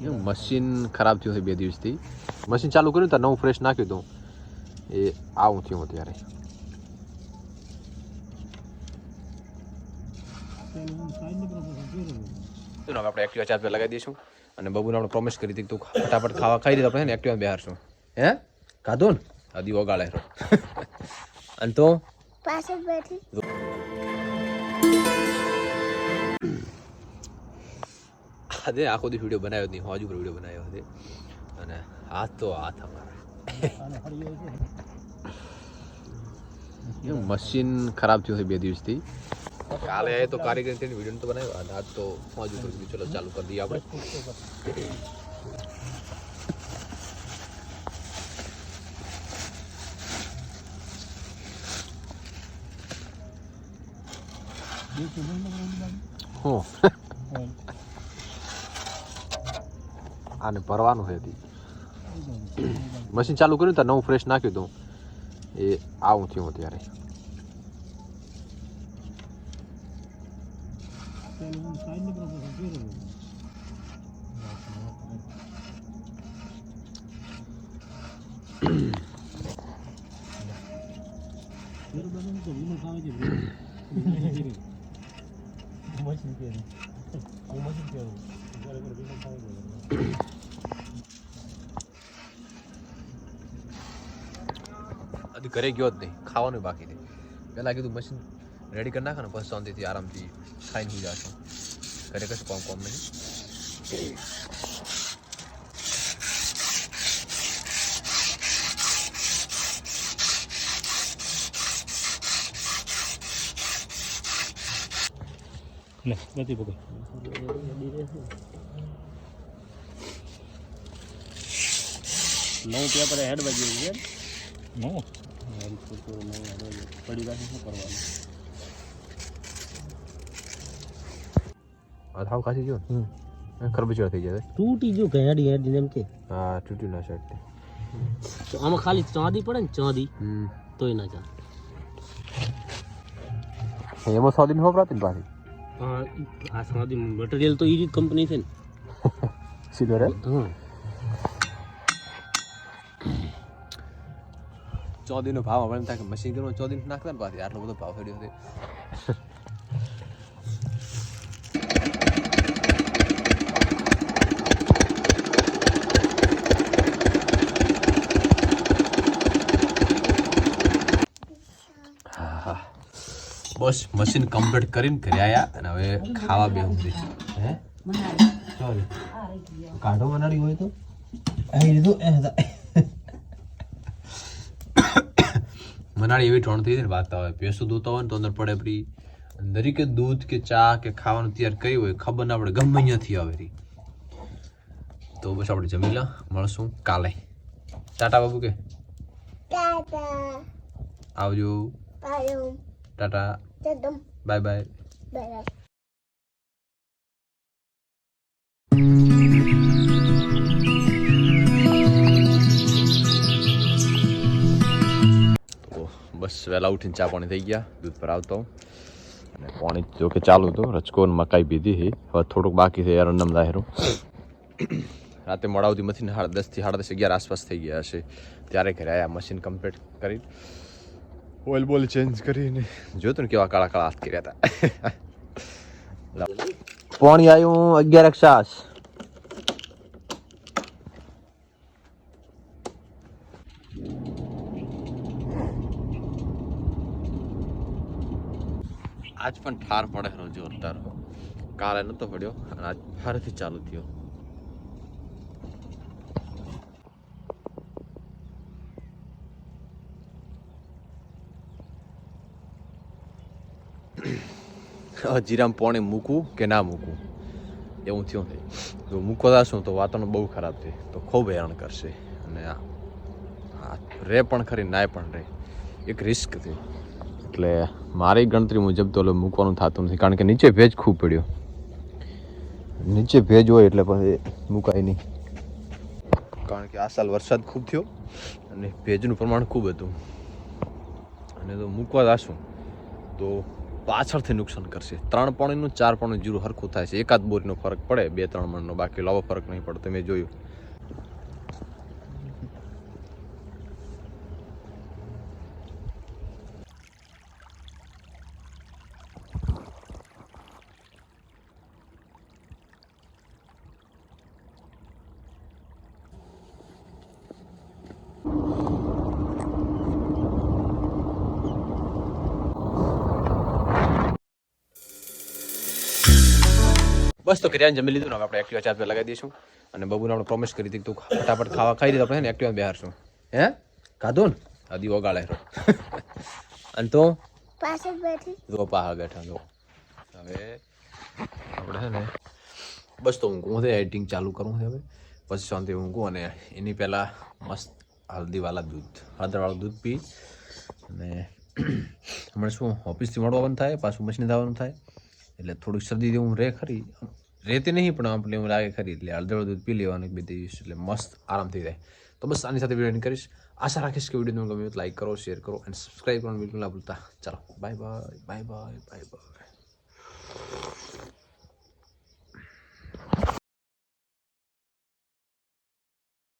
Machine ખરાબ થયું છે બે દિવસથી. મશીન ચાલુ કર્યું તો નવું ફ્રેશ નાખ્યું હતું. એ આવું થયું અત્યારે આપણે એક્ટિવા ચાર્જ પર લગાવી દઈશું. અને બબુને આપણે પ્રોમિસ કરી હતી તું ફટાફટ ખાવા ખાઈ દીધું આપણે એક્ટિવા બેહારશું હે? ખાધું ને? હદી ઓગાળે અને તો? પાછળ બેઠી. આજે આખો દી વીડિયો બનાવ્યો નહીં હોજ પર વીડિયો બનાવ્યો હતો અને હાથ તો હાથ અમારે એવું મશીન ખરાબ થયું છે બે દિવસથી. કાલે આયે તો કારીગર તેની વીડિયો તો બનાવ્યો અને આજ તો હોજ ઉપર કીધું ચલો ચાલુ કરી દઈએ આપણે. હું. આને ભરવાનું હજી મશીન ચાલુ કર્યું તો નવું ફ્રેશ નાખ્યું હતું. એ આવું થયું અત્યારે. હજી ઘરે ગયો જ નહીં ખાવાનું બાકી નહીં પહેલાં કીધું મશીન રેડી કરી નાખો ને પછી શાંતિથી આરામથી ખાઈને સુઈ જશો ઘરે કશું કોમ કોમ નહીં. લે બધી પકડ નવું પેપર હેડ બાજુ છે. અથાવ ખાસી ગયો હમ. ખરબચડા થઈ જાય તૂટી જો હેડી હેડી એમ કે. હા તૂટી ના શર્ટ તો આમાં ખાલી ચાંદી પડે ને ચાંદી તોય ના ચાલે. એમાં સાદી વપરાતી ને પાછી? હા આ સાદી મટીરિયલ તો એ જ કંપની છે ને. સીધો રે? હા. ચોદીનો ભાવ આપણે થાય કે મશીન કરવા ચોદી નાખતા ને પાછી. આટલો બધો ભાવ થયો હતો. બસ મશીન કમ્પ્લીટ કરીને ઘરે આવ્યા અને હવે ખાવા બેહું છે હે? સોરી કાઢો બનાડી હોય તો. મનાળી એવી ઠોણ થઈ ને વાગતા હોય ભેંસો દોતા હોય ને તો અંદર પડે પડી. દરેકે દૂધ કે ચા કે ખાવાનું તૈયાર કરી હોય ખબર ના પડે ગમે અહીંયાથી આવે રી. તો બસ આપણે જમી લા મળશું કાલે. ટાટા બાબુ કે? ટાટા. આવજો. ટાટા. બાય. Bye bye. વહેલા ઉઠીને ચા પાણી થઈ ગયા, દૂધ પર આવતો અને પાણી જો કે ચાલુ હતું રચકો મકાઈ પીધી હતી હવે થોડુંક બાકી છે યાર અન્નમ દાહેરું. રાતે મોડાવતી સુધી મથી સાડા દસથી સાડા દસ અગિયાર આસપાસ થઈ ગયા હશે. ત્યારે ઘરે આવ્યા મશીન કમ્પ્લીટ કરી. ઓઇલ બોલ ચેન્જ કરીને. જોયું ને કેવા કાળા કાળા હાથ કર્યા હતા. પાણી આવ્યું અગિયાર એક આજ પણ ઠાર પડે ખરો જોરદાર કાલે નતો પડ્યો અને આજ ફરીથી ચાલુ થયો. જીરામ પોણે મૂકવું કે ના મૂકવું એવું થયું છે જો મૂકવા જશું તો વાતાવરણ બહુ ખરાબ છે. તો ખૂબ હેરાન કરશે. અને આ રે પણ ખરી, નાય પણ રે. એક રિસ્ક છે. એટલે મારી ગણતરી મુજબ તો એટલે મૂકવાનું થતું નથી, કારણ કે નીચે ભેજ ખૂબ પડ્યો. નીચે ભેજ હોય એટલે પછી મુકાય નહીં. કારણ કે આ સાલ વરસાદ ખૂબ થયો અને ભેજનું પ્રમાણ ખૂબ હતું. અને તો મૂકવા જશું તો પાછળથી નુકસાન કરશે. ત્રણ પાણીનું, ચાર પાણીનું જીરું હરખું થાય છે. એકાદ બોરીનો ફરક પડે, બે ત્રણ મણનો. બાકી લાવો ફરક નહીં પડે તમે જોયું. બસ તો કર્યા જમી લીધું ને આપણે એક્ટિવા ચાર્જ પર લગાવી દઈશું. અને બબુને આપણે પ્રોમિસ કરી હતી તું ફટાફટ ખાવા ખાઈ દીધું આપણે એક્ટિવા બેહારશું હે? ખાધું ને? આદી ઓગાળે અને તો? પાછળ બેઠી. જો પાહા બેઠા જો. હવે આપણે છે ને બસ તો ઊંઘું છે એડિટિંગ ચાલુ કરું છે હવે. પછી શાંતિ ઊંઘું અને એની પહેલાં મસ્ત હલ્દીવાળા દૂધ હળદરવાળું દૂધ પી અને હમણાં શું ઓફિસથી મળવાનું થાય પાછું મશીને જવાનું થાય. એટલે થોડુંક શરદી જેવું રહે ખરી. રહેતી નહીં, પણ આપણે એવું લાગે ખરી. એટલે હળદરવાળું દૂધ પી લેવાનું બે દિવસ એટલે મસ્ત આરામ થઈ જાય. તો બસ આની સાથે વીડિયો કરીશ. આશા રાખીશ કે વીડિયો તમને ગમ્યું તો લાઈક કરો શેર કરો અને સબસ્ક્રાઈબ કરવાનું બિલકુલ ના ભૂલતા. ચાલો bye bye bye bye bye bye